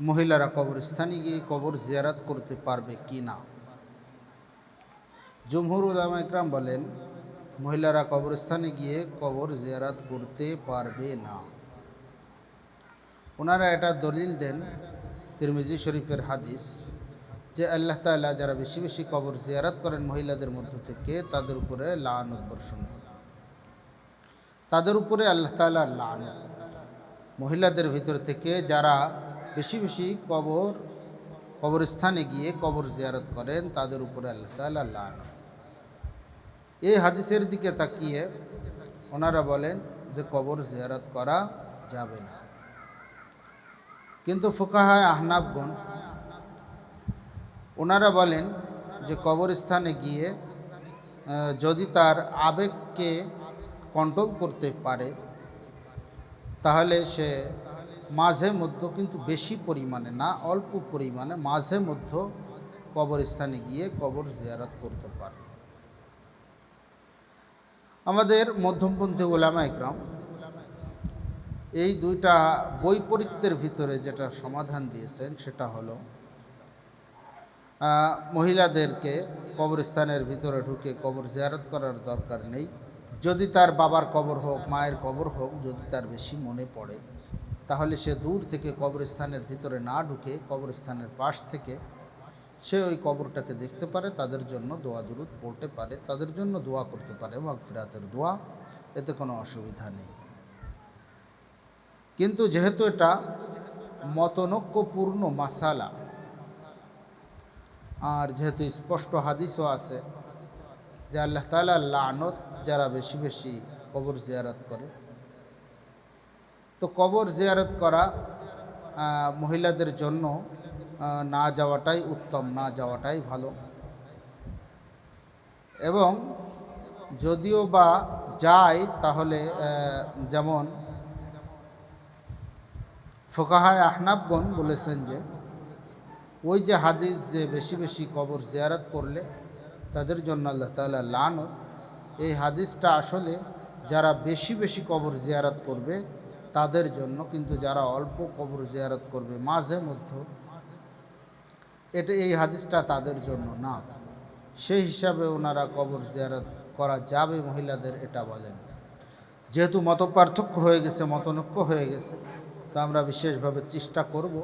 মহিলারা কবরস্থানে গিয়ে কবর জিয়ারাত করতে পারবে কি না? জমহুর উলামা ইকরাম বলেন, মহিলারা কবরস্থানে গিয়ে কবর জিয়ারাত করতে পারবে না। ওনারা এটা দলিল দেন তিরমিজি শরীফের হাদিস যে আল্লাহ তাআলা যারা বেশি বেশি কবর জিয়ারাত করেন মহিলাদের মধ্য থেকে তাদের উপরে লানত বর্ষণ। তাদের উপরে আল্লাহ তাআলার লানত। মহিলাদের ভিতর থেকে যারা বেশি বেশি কবর, কবরস্থানে গিয়ে কবর জিয়ারত করেন, তাদের উপরে আল্লাহ তাআলা লানত। এই হাদিসের দিকে তাকিয়ে ওনারা বলেন যে কবর জিয়ারত করা যাবে না। কিন্তু ফোকাহায় আহনাবগণ ওনারা বলেন যে কবরস্থানে গিয়ে যদি তার আবেগকে কন্ট্রোল করতে পারে, তাহলে সে মাঝে মধ্য কিন্তু বেশি পরিমাণে, না অল্প পরিমাণে, মাঝে মধ্য কবরস্থানে গিয়ে কবর জিয়ারত করতে পারে। আমাদের মধ্যমপন্থী ওলামা ইকরাম এই দুইটা বৈপরীত্যের ভিতরে যেটা সমাধান দিয়েছেন সেটা হলো মহিলাদেরকে কবরস্থানের ভিতরে ঢুকে কবর জিয়ারত করার দরকার নেই। যদি তার বাবার কবর হোক, মায়ের কবর হোক, যদি তার বেশি মনে পড়ে তাহলে সে দূর থেকে কবরস্থানের ভিতরে না ঢুকে কবরস্থানের পাশ থেকে সে ওই কবরটাকে দেখতে পারে, তাদের জন্য দোয়া দুরুদ পড়তে পারে, তাদের জন্য দোয়া করতে পারে, মাগফিরাতের দোয়া, এতে কোনো অসুবিধা নেই। কিন্তু যেহেতু এটা মতনৈক্যপূর্ণ মাসালা, আর যেহেতু স্পষ্ট হাদিসও আছে যে আল্লাহ তালা লানত যারা বেশি বেশি কবর জিয়ারত করে তো কবর জিয়ারত করা মহিলাদের জন্য না যাওয়াটাই উত্তম, না যাওয়াটাই ভালো। এবং যদিও বা যায়, তাহলে যেমন ফোকাহায় আহনাবগণ বলেছেন যে, ওই যে হাদিস যে বেশি বেশি কবর জিয়ারত করলে, তাদের জন্য আল্লাহ তাআলা লানত। এই হাদিসটা আসলে যারা বেশি বেশি কবর জিয়ারত করবে তাদের জন্য কিন্তু যারা অল্প কবর জিয়ারত করবে, মাঝে মধ্য এটা এই হাদিসটা তাদের জন্য না। সেই হিসাবে ওনারা কবর জিয়ারত করা যাবে, মহিলাদের এটা বলেন। যেহেতু মত পার্থক্য হয়ে গেছে, মতনৈক্য হয়ে গেছে, তো আমরা বিশেষভাবে চেষ্টা করব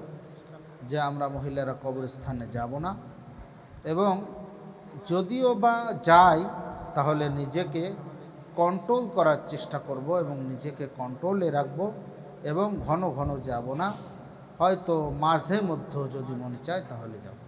যে আমরা মহিলারা কবরস্থানে যাব না। এবং যদিও বা যাই, তাহলে নিজেকে কন্ট্রোল করার চেষ্টা করব এবং নিজেকে কন্ট্রোলে রাখব এবং ঘন ঘন যাব না। হয়তো মাঝে মধ্যে যদি মনে চায় তাহলে যাব।